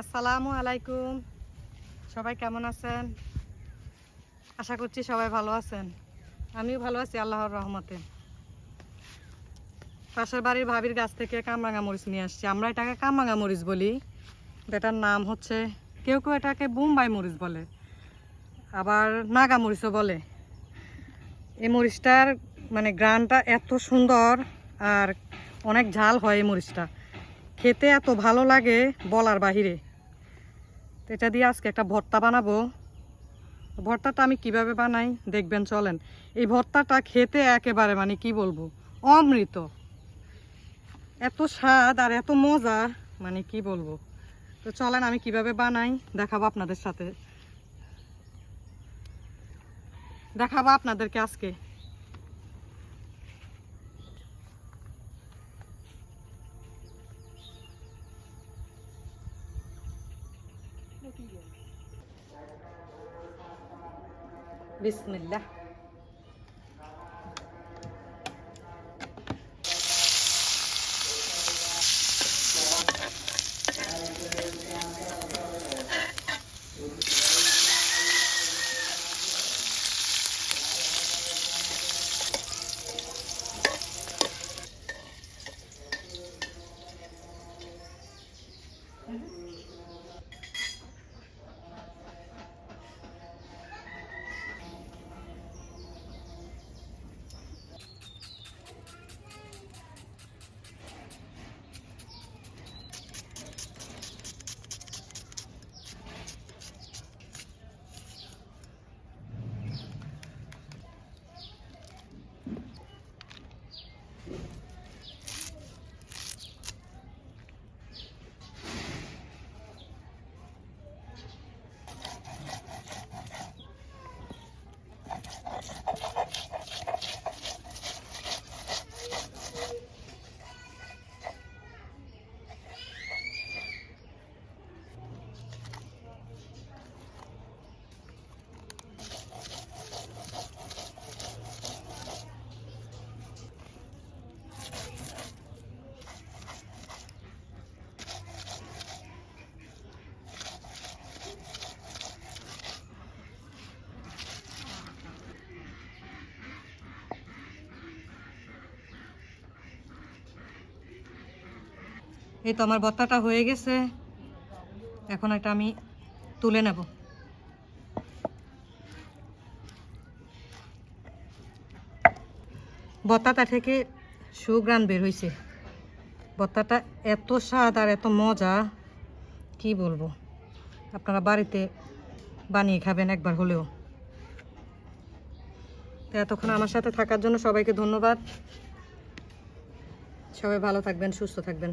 আসসালামু আলাইকুম। সবাই কেমন আছেন? আশা করছি সবাই ভালো আছেন। আমিও ভালো আছি আল্লাহর রহমতে। পাশের বাড়ির ভাবির গাছ থেকে কামরাঙা মরিচ নিয়ে আসছি। আমরা এটাকে কামরাঙা মরিচ বলি। এটার নাম হচ্ছে, কেউ কেউ এটাকে বোম্বাই মরিচ বলে। আবার নাগা মরিচও বলে। এই মরিচটার মানে গ্রানটা এত সুন্দর আর অনেক ঝাল হয় এই মরিচটা। খেতে এত ভালো লাগে বলার বাহিরে। এটা দিয়ে আজকে একটা ভর্তা বানাবো। ভর্তাটা আমি কীভাবে বানাই দেখবেন, চলেন। এই ভর্তাটা খেতে একেবারে মানে কি বলব, অমৃত। এত স্বাদ আর এত মজা মানে কি বলব। তো চলেন আমি কীভাবে বানাই, দেখাবো আপনাদের সাথে। দেখাবো আপনাদেরকে আজকে। بسم الله. এই তো আমার ভর্তাটা হয়ে গেছে। এখন এটা আমি তুলে নেব। ভর্তাটা থেকে সুগ্রান বের হয়েছে ভর্তাটা এত স্বাদ আর এত মজা, কি বলব? আপনারা বাড়িতে বানিয়ে খাবেন একবার হলেও। তো এতক্ষণ আমার সাথে থাকার জন্য সবাইকে ধন্যবাদ। সবাই ভালো থাকবেন, সুস্থ থাকবেন।